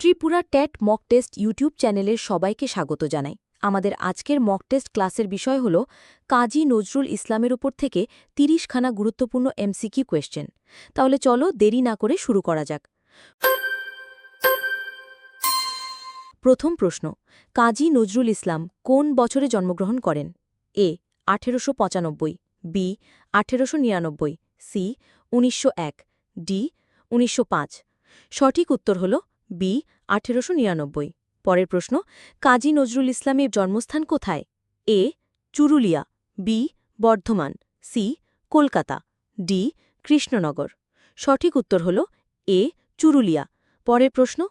Tripura TET mock test YouTube চ্যানেলের সবাইকে স্বাগত জানাই। আমাদের আজকের মক টেস্ট ক্লাসের বিষয় হল কাজী নজরুল ইসলামের ওপর থেকে তিরিশখানা গুরুত্বপূর্ণ এমসিকিউ কোয়েশ্চেন। তাহলে চলো দেরি না করে শুরু করা যাক। প্রথম প্রশ্ন, কাজী নজরুল ইসলাম কোন বছরে জন্মগ্রহণ করেন? এ, আঠেরোশো পঁচানব্বই, বি, আঠেরোশো নিরানব্বই, সি, উনিশশো এক, ডি, উনিশশো পাঁচ। সঠিক উত্তর হল বি, আঠেরোশো নিরানব্বই। পরের প্রশ্ন, কাজী নজরুল ইসলামের জন্মস্থান কোথায়? A, Churulia, B, Bardhaman, C, Kolkata, D, Krishnanagar. সঠিক উত্তর হল এ, চুরুলিয়া। পরের প্রশ্ন,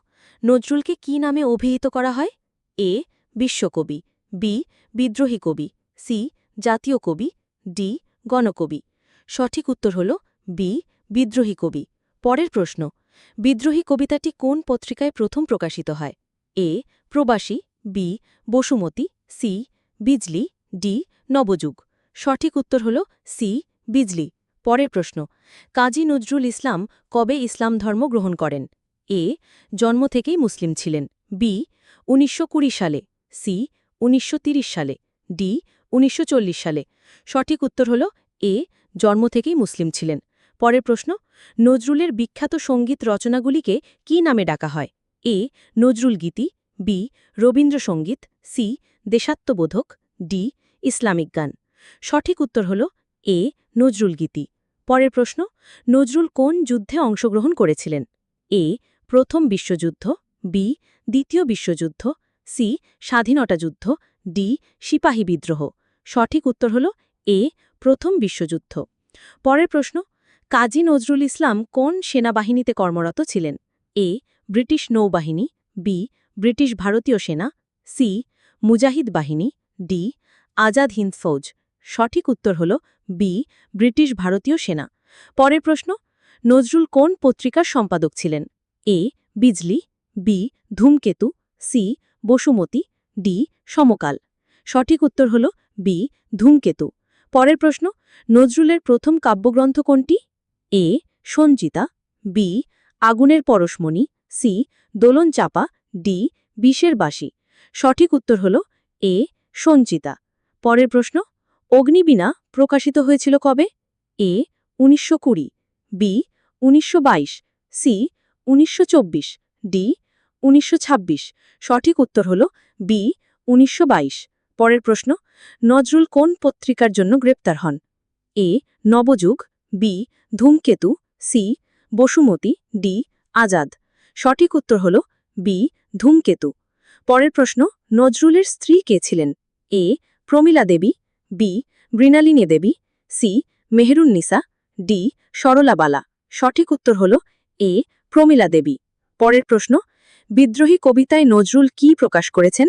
নজরুলকে কি নামে অভিহিত করা হয়? এ, বিশ্বকবি, বি, বিদ্রোহী কবি, সি, জাতীয় কবি, ডি, গণকবি। সঠিক উত্তর হল বি, বিদ্রোহী কবি। পরের প্রশ্ন বিদ্রোহী কবিতাটি কোন পত্রিকায় প্রথম প্রকাশিত হয়? A. Prabasi, B. Basumati, C. Bijli, D. Nabajug. সঠিক উত্তর হল সি. বিজলি। পরের প্রশ্ন, কাজী নজরুল ইসলাম কবে ইসলাম ধর্ম গ্রহণ করেন? এ. জন্ম থেকেই মুসলিম ছিলেন। বি. উনিশশো কুড়ি সালে। সি. উনিশশো সালে। ডি. উনিশশো চল্লিশ সালে। সঠিক উত্তর হল এ. জন্ম থেকেই মুসলিম ছিলেন। পরের প্রশ্ন নজরুলের বিখ্যাত সংগীত রচনাগুলিকে কি নামে ডাকা হয়? A. Nazrul Geeti, B. Rabindrasangeet, C. দেশাত্মবোধক, ডি. ইসলামিক গান। সঠিক উত্তর হল এ. নজরুল গীতি। পরের প্রশ্ন, নজরুল কোন যুদ্ধে অংশগ্রহণ করেছিলেন? এ. প্রথম বিশ্বযুদ্ধ, বি. দ্বিতীয় বিশ্বযুদ্ধ, সি. স্বাধীনতা যুদ্ধ, ডি. সিপাহী বিদ্রোহ। সঠিক উত্তর হল এ. প্রথম বিশ্বযুদ্ধ। পরের প্রশ্ন কাজী নজরুল ইসলাম কোন সেনাবাহিনীতে কর্মরত ছিলেন? এ. ব্রিটিশ নৌবাহিনী, বি. ব্রিটিশ ভারতীয় সেনা, সি. মুজাহিদ বাহিনী, ডি. আজাদ হিন্দ ফৌজ। সঠিক উত্তর হল বি. ব্রিটিশ ভারতীয় সেনা। পরের প্রশ্ন, নজরুল কোন পত্রিকার সম্পাদক ছিলেন? A. Bijli, B. Dhumketu, C. Basumati, D. Samakal. সঠিক উত্তর হল বি. ধূমকেতু। পরের প্রশ্ন, নজরুলের প্রথম কাব্যগ্রন্থ কোনটি? এ সঞ্চিতা বি, আগুনের পরশমণি, সি, দোলন চাপা, ডি, বিষের বাসি। সঠিক উত্তর হল এ সঞ্চিতা পরের প্রশ্ন, অগ্নিবীণা প্রকাশিত হয়েছিল কবে? এ, উনিশশো কুড়ি, বি, উনিশশো বাইশ, সি, উনিশশো চব্বিশ, ডি, উনিশশো ছাব্বিশ। সঠিক উত্তর হল বি, উনিশশো পরের প্রশ্ন, নজরুল কোন পত্রিকার জন্য গ্রেপ্তার হন? A, Nabajug B, Dhumketu, C, Basumati, D, Azad. সঠিক উত্তর হল বি, ধূমকেতু। পরের প্রশ্ন, নজরুলের স্ত্রী কে ছিলেন? A, Pramila Devi, B, Mrinalini Devi, C, Mehrunnisa, D, Saralabala. সঠিক উত্তর হল এ, প্রমিলা দেবী। পরের প্রশ্ন, বিদ্রোহী কবিতায় নজরুল কি প্রকাশ করেছেন?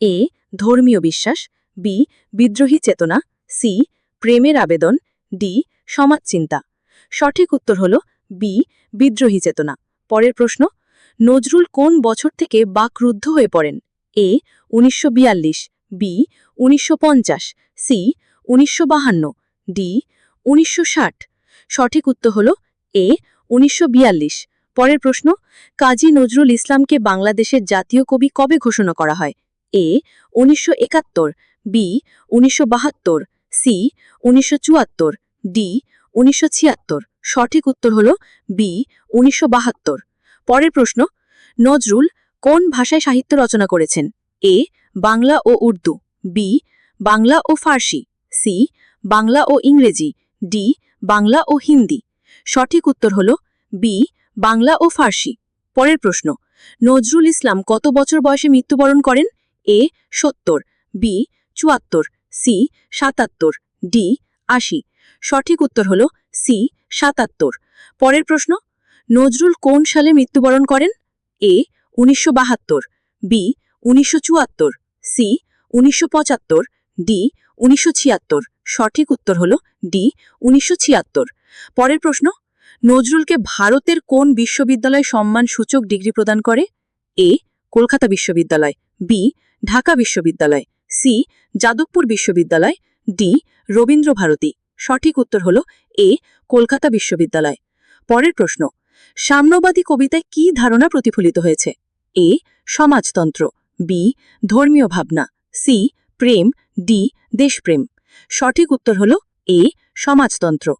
এ, ধর্মীয় বিশ্বাস, বি, বিদ্রোহী চেতনা, সি, প্রেমের আবেদন ডি, সমাজচিন্তা। সঠিক উত্তর হল বি, বিদ্রোহী চেতনা। পরের প্রশ্ন, নজরুল কোন বছর থেকে বাকরুদ্ধ হয়ে পড়েন? এ, উনিশশো বিয়াল্লিশ, বি, উনিশশো পঞ্চাশ, সি, উনিশশো ডি, উনিশশো ষাট। সঠিক উত্তর হল এ, উনিশশো বিয়াল্লিশ। পরের প্রশ্ন, কাজী নজরুল ইসলামকে বাংলাদেশের জাতীয় কবি কবে ঘোষণা করা হয়? এ, উনিশশো একাত্তর, বি, উনিশশো বাহাত্তর সি উনিশশো চুয়াত্তর, ডি উনিশশো ছিয়াত্তর, সঠিক উত্তর হল বি উনিশশো বাহাত্তর। পরের প্রশ্ন, নজরুল কোন ভাষায় সাহিত্য রচনা করেছেন? এ বাংলা ও উর্দু, বি বাংলা ও ফার্সি, সি বাংলা ও ইংরেজি, ডি বাংলা ও হিন্দি। সঠিক উত্তর হল বি বাংলা ও ফার্সি। পরের প্রশ্ন, নজরুল ইসলাম কত বছর বয়সে মৃত্যুবরণ করেন? এ সত্তর, বি চুয়াত্তর সি সাতাত্তর, ডি আশি। সঠিক উত্তর হল সি সাতাত্তর। পরের প্রশ্ন, নজরুল কোন সালে মৃত্যুবরণ করেন? এ উনিশশো বাহাত্তর, বি উনিশশো চুয়াত্তর, সি উনিশশো পঁচাত্তর, ডি উনিশশো ছিয়াত্তর। সঠিক উত্তর হল ডি উনিশশো ছিয়াত্তর। পরের প্রশ্ন, নজরুলকে ভারতের কোন বিশ্ববিদ্যালয় সম্মান সূচক ডিগ্রি প্রদান করে? এ, কলকাতা বিশ্ববিদ্যালয়, বি, ঢাকা বিশ্ববিদ্যালয়। সি, যাদবপুর বিশ্ববিদ্যালয়, ডি রবীন্দ্র ভারতী সঠিক উত্তর হল এ, কলকাতা বিশ্ববিদ্যালয়। পরের প্রশ্ন, সাম্যবাদী কবিতায় কি ধারণা প্রতিফলিত হয়েছে? এ, সমাজতন্ত্র। বি, ধর্মীয় ভাবনা। সি, প্রেম। ডি, দেশপ্রেম। সঠিক উত্তর হল এ, সমাজতন্ত্র।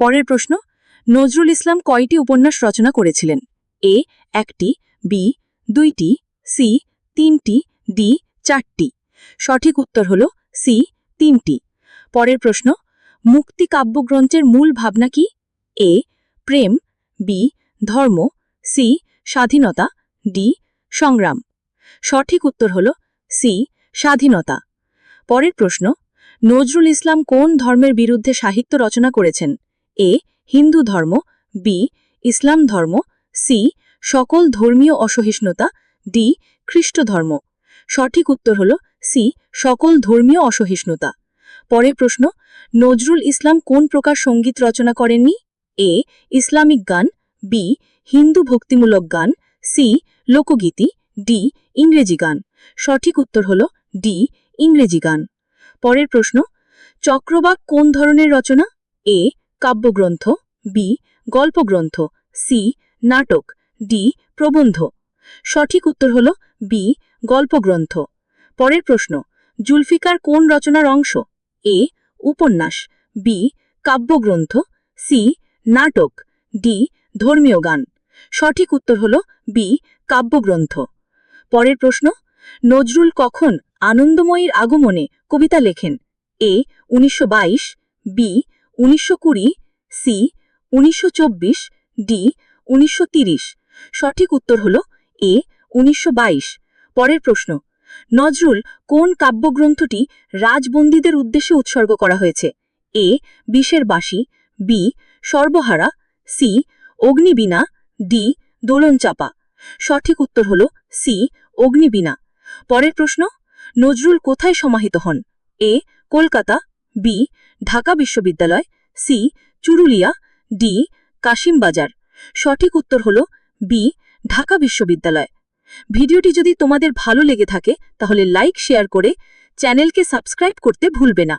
পরের প্রশ্ন, নজরুল ইসলাম কয়টি উপন্যাস রচনা করেছিলেন? এ, একটি, বি, দুইটি, সি, তিনটি, ডি, চারটি। সঠিক উত্তর হল সি, তিনটি। পরের প্রশ্ন, মুক্তি কাব্যগ্রন্থের মূল ভাবনা কি? এ, প্রেম, বি, ধর্ম, সি, স্বাধীনতা, ডি, সংগ্রাম। সঠিক উত্তর হল সি, স্বাধীনতা। পরের প্রশ্ন, নজরুল ইসলাম কোন ধর্মের বিরুদ্ধে সাহিত্য রচনা করেছেন? এ, হিন্দু ধর্ম, বি, ইসলাম ধর্ম, সি, সকল ধর্মীয় অসহিষ্ণুতা, ডি, খ্রিস্ট ধর্ম। সঠিক উত্তর হল সি, সকল ধর্মীয় অসহিষ্ণুতা। পরের প্রশ্ন, নজরুল ইসলাম কোন প্রকার সংগীত রচনা করেননি? এ, ইসলামিক গান, বি, হিন্দু ভক্তিমূলক গান, সি, লোকগীতি, ডি, ইংরেজি গান। সঠিক উত্তর হল ডি, ইংরেজি গান। পরের প্রশ্ন, চক্রবাক কোন ধরনের রচনা? এ, কাব্যগ্রন্থ, বি, গল্পগ্রন্থ, সি, নাটক, ডি, প্রবন্ধ। সঠিক উত্তর হল বি, গল্পগ্রন্থ। পরের প্রশ্ন, জুলফিকার কোন রচনার অংশ? এ, উপন্যাস, বি, কাব্যগ্রন্থ, সি, নাটক, ডি, ধর্মীয় গান। সঠিক উত্তর হল বি, কাব্যগ্রন্থ। পরের প্রশ্ন, নজরুল কখন আনন্দময়ীর আগমনে কবিতা লেখেন? এ, উনিশশো বাইশ, বি, উনিশশো কুড়ি, সি, উনিশশো চব্বিশ, ডি, উনিশশো সঠিক উত্তর হল এ, উনিশশো বাইশ। পরের প্রশ্ন নজরুল কোন কাব্যগ্রন্থটি রাজবন্দীদের উদ্দেশ্যে উৎসর্গ করা হয়েছে? এ. বিষের বাসি বি. সর্বহারা, সি. অগ্নিবীণা, ডি. দোলনচাপা। সঠিক উত্তর হল সি. অগ্নিবীণা। পরের প্রশ্ন, নজরুল কোথায় সমাহিত হন? এ. কলকাতা, বি. ঢাকা বিশ্ববিদ্যালয়, সি. চুরুলিয়া, ডি. কাশিমবাজার। সঠিক উত্তর হল বি. ঢাকা বিশ্ববিদ্যালয়। ভিডিওটি যদি তোমাদের ভালো লেগে থাকে, তাহলে লাইক শেয়ার করে চ্যানেলকে সাবস্ক্রাইব করতে ভুলবে না।